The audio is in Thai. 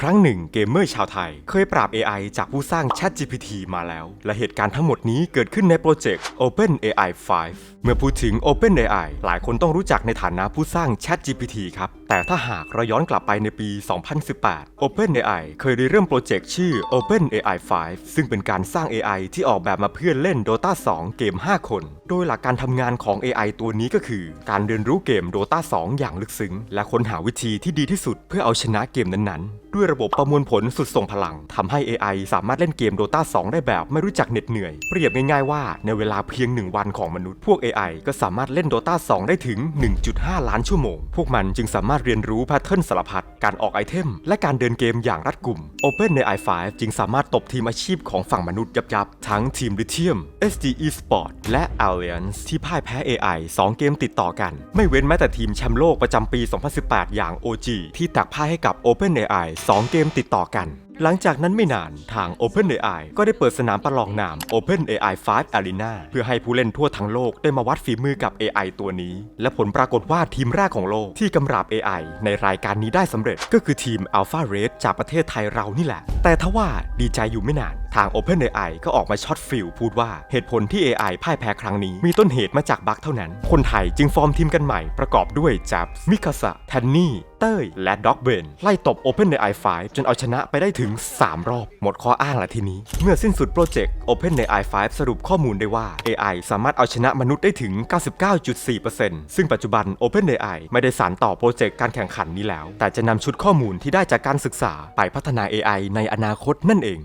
ครั้งหนึ่งเกมเมอร์ชาวไทย เคยปราบ AI จากผู้สร้าง ChatGPT มาแล้ว และเหตุการณ์ทั้งหมดนี้เกิดขึ้นในโปรเจกต์ OpenAI 5 เมื่อพูดถึง OpenAI หลายคนต้องรู้จักในฐานะผู้สร้าง ChatGPT ครับ แต่ถ้าหากเราย้อนกลับไปในปี 2018 OpenAI เคยได้เริ่มโปรเจกต์ชื่อ OpenAI 5 ซึ่งเป็นการสร้าง AI ที่ออกแบบมาเพื่อเล่น Dota 2 เกม 5 คน โดยหลักการทำงานของ AI ตัวนี้ก็คือ การเรียนรู้เกม Dota 2 อย่างลึกซึ้ง และค้นหาวิธีที่ดีที่สุดเพื่อเอาชนะเกมนั้นๆ ด้วยระบบประมวลผลสุดทรงพลังทำให้ AI สามารถเล่นเกม Dota 2 ได้แบบไม่รู้จักเหน็ดเหนื่อย เปรียบง่ายๆว่าในเวลาเพียง 1 วันของมนุษย์ พวก AI ก็สามารถเล่น Dota 2 ได้ถึง 1.5 ล้านชั่วโมง พวกมันจึงสามารถเรียนรู้แพทเทิร์นสารพัด การออกไอเทม และการเดินเกมอย่างรัดกุม OpenAI 5 จึงสามารถตบทีมอาชีพของฝั่งมนุษย์ยับๆทั้งทีม Lithium SD Esport และ Alliance ที่พ่ายแพ้ AI 2 เกมติดต่อกัน ไม่เว้นแม้แต่ทีมแชมป์โลกประจำปี 2018 อย่าง OG ที่ตักพ่ายให้กับ OpenAI 2เกมติดต่อกันหลังจากนั้นไม่นานทาง OpenAI ก็ได้เปิดสนามประลองนาม OpenAI 5 Arena เพื่อให้ผู้เล่นทั่วทั้งโลกได้มาวัดฝีมือกับ AI ตัวนี้ และผลปรากฏว่าทีมแรกของโลกที่กำราบ AI ในรายการนี้ได้สำเร็จก็คือทีม Alpha Red จากประเทศไทยเรานี่แหละ แต่ทว่าดีใจอยู่ไม่นาน ทาง OpenAI ก็ออกมาช็อตฟิลพูดว่าเหตุผลที่ AI พ่ายแพ้ครั้งนี้มีต้นเหตุมาจากบั๊กเท่านั้น คนไทยจึงฟอร์มทีมกันใหม่ประกอบด้วยจับมิคาสะแทนนี่เต้ยและด็อกเบนไล่ตบ OpenAI 5จนเอาชนะไปได้ถึงถึง 3 รอบ หมดข้ออ้างละทีนี้ เมื่อสิ้นสุดโปรเจกต์ OpenAI 5 สรุปข้อมูลได้ว่า AI สามารถเอาชนะมนุษย์ได้ถึง 99.4%ซึ่งปัจจุบัน OpenAI ไม่ได้สานต่อโปรเจกต์การแข่งขันนี้แล้ว แต่จะนำชุดข้อมูลที่ได้จากการศึกษาไปพัฒนา AI ในอนาคตนั่นเอง